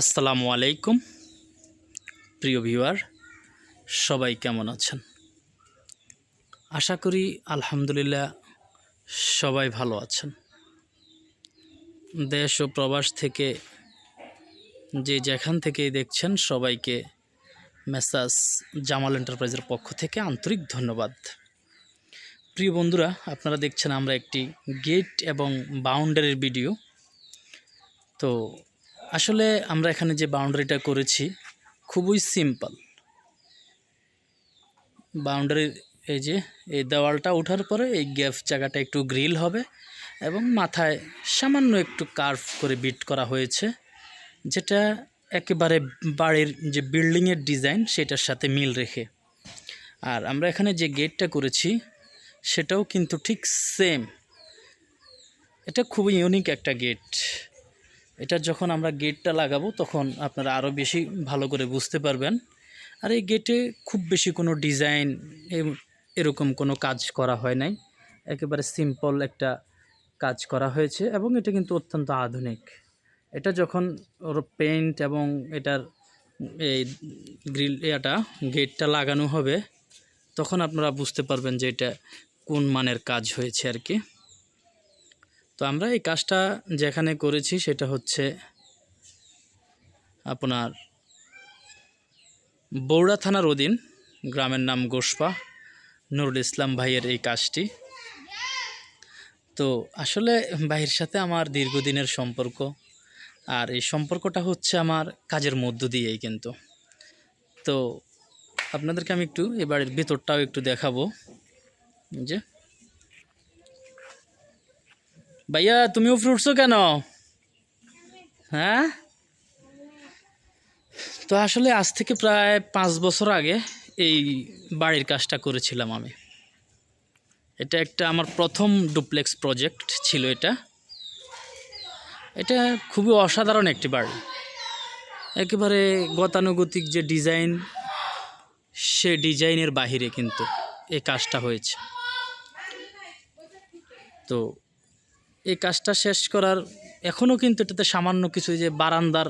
আসসালামু আলাইকুম, প্রিয় ভিউয়ার, সবাই কেমন আছেন? আশা করি আলহামদুলিল্লাহ সবাই ভালো আছেন। দেশ ও প্রবাস থেকে যে যেখান থেকেই দেখছেন সবাইকে মেসাজ জামাল এন্টারপ্রাইজের পক্ষ থেকে আন্তরিক ধন্যবাদ। প্রিয় বন্ধুরা, আপনারা দেখছেন আমরা একটি গেট এবং বাউন্ডারির ভিডিও। তো আসলে আমরা এখানে যে বাউন্ডারিটা করেছি, খুবই সিম্পল। বাউন্ডারির এই যে, এই দেওয়ালটা ওঠার পরে এই গ্যাপ জায়গাটা একটু গ্রিল হবে এবং মাথায় সামান্য একটু কার্ভ করে বিট করা হয়েছে, যেটা একেবারে বাড়ির যে বিল্ডিংয়ের ডিজাইন সেটার সাথে মিল রেখে। আর আমরা এখানে যে গেটটা করেছি, সেটাও কিন্তু ঠিক সেম। এটা খুবই ইউনিক একটা গেট। এটা যখন আমরা গেটটা লাগাবো, তখন আপনারা আরও বেশি ভালো করে বুঝতে পারবেন। আর এই গেটে খুব বেশি কোনো ডিজাইন এরকম কোনো কাজ করা হয় নাই। একেবারে সিম্পল একটা কাজ করা হয়েছে এবং এটা কিন্তু অত্যন্ত আধুনিক। এটা যখন ওর পেইন্ট এবং এটার এই গ্রিল এটা গেটটা লাগানো হবে, তখন আপনারা বুঝতে পারবেন যে এটা কোন মানের কাজ হয়েছে আর কি। তো আমরা এই কাজটা যেখানে করেছি সেটা হচ্ছে আপনার বৌড়া থানার অধীন, গ্রামের নাম গোসপা, নুরুল ইসলাম ভাইয়ের এই কাজটি। তো আসলে ভাইয়ের সাথে আমার দীর্ঘদিনের সম্পর্ক, আর এই সম্পর্কটা হচ্ছে আমার কাজের মধ্য দিয়েই কিন্তু। তো আপনাদেরকে আমি একটু এ বাড়ির ভেতরটাও একটু দেখাবো। যে ভাইয়া তুমিও ফ্রুটসও কেন? হ্যাঁ? তো আসলে আজ থেকে প্রায় পাঁচ বছর আগে এই বাড়ির কাজটা করেছিলাম আমি। এটা একটা আমার প্রথম ডুপ্লেক্স প্রজেক্ট ছিল এটা। এটা খুবই অসাধারণ একটি বাড়ি। একেবারে গতানুগতিক যে ডিজাইন, সে ডিজাইনের বাহিরে কিন্তু এই কাজটা হয়েছে। তো এই কাজটা শেষ করার এখনও কিন্তু এটাতে সামান্য কিছু যে বারান্দার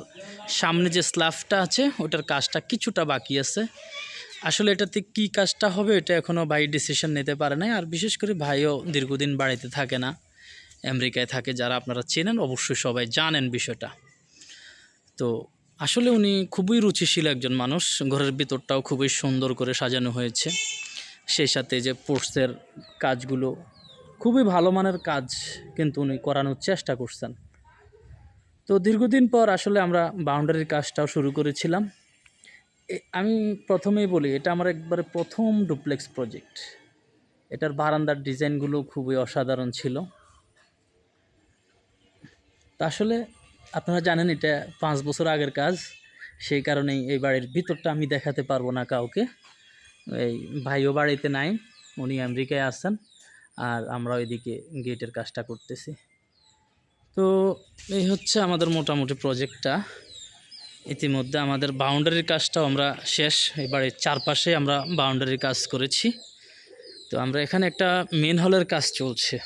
সামনে যে স্ল্যাবটা আছে, ওটার কাজটা কিছুটা বাকি আছে। আসলে এটাতে কি কাজটা হবে, এটা এখনও ভাই ডিসিশন নিতে পারে নাই। আর বিশেষ করে ভাইও দীর্ঘদিন বাড়িতে থাকে না, আমেরিকায় থাকে, যারা আপনারা চেনেন অবশ্যই সবাই জানেন বিষয়টা। তো আসলে উনি খুবই রুচিশীল একজন মানুষ, ঘরের ভিতরটাও খুবই সুন্দর করে সাজানো হয়েছে। সেই সাথে যে পোর্টসের কাজগুলো খুবই ভালো মানের কাজ কিন্তু উনি করানোর চেষ্টা করছেন। তো দীর্ঘদিন পর আসলে আমরা বাউন্ডারির কাজটাও শুরু করেছিলাম। আমি প্রথমেই বলি, এটা আমার একবারে প্রথম ডুপ্লেক্স প্রজেক্ট এটার বারান্দার ডিজাইনগুলো খুবই অসাধারণ ছিল। তা আসলে আপনারা জানেন, এটা পাঁচ বছর আগের কাজ। সেই কারণেই এই বাড়ির ভিতরটা আমি দেখাতে পারব না কাউকে। এই ভাইও বাড়িতে নাই, উনি আমেরিকায় আছেন। আর আমরা ওইদিকে গেটের কাজটা করতেছি। তো এই হচ্ছে আমাদের মোটামুটি প্রজেক্টটা। ইতিমধ্যে আমাদের বাউন্ডারির কাজটাও আমরা শেষ, এবারে চারপাশে আমরা বাউন্ডারির কাজ করেছি। তো আমরা এখানে একটা মেন হলের কাজ চলছে।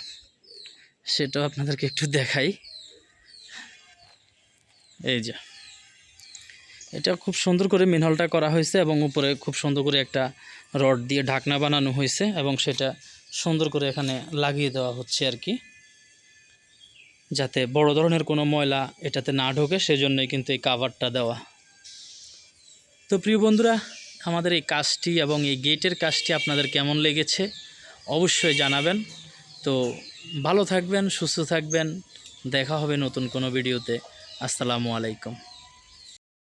সেটাও আপনাদেরকে একটু দেখাই। এই যে। এটা খুব সুন্দর করে মেন হলটা করা হয়েছে এবং উপরে খুব সুন্দর করে একটা রড দিয়ে ঢাকনা বানানো হয়েছে এবং সেটা সুন্দর করে এখানে লাগিয়ে দেওয়া হচ্ছে আর কি। যাতে বড় ধরনের কোনো ময়লা এটাতে না ঢোকে, সেজন্যই কিন্তু এই কাভারটা দেওয়া। তো প্রিয় বন্ধুরা, আমাদের এই কাজটি এবং এই গেটের কাজটি আপনাদের কেমন লেগেছে অবশ্যই জানাবেন। তো ভালো থাকবেন, সুস্থ থাকবেন। দেখা হবে নতুন কোনো ভিডিওতে। আসসালামু আলাইকুম।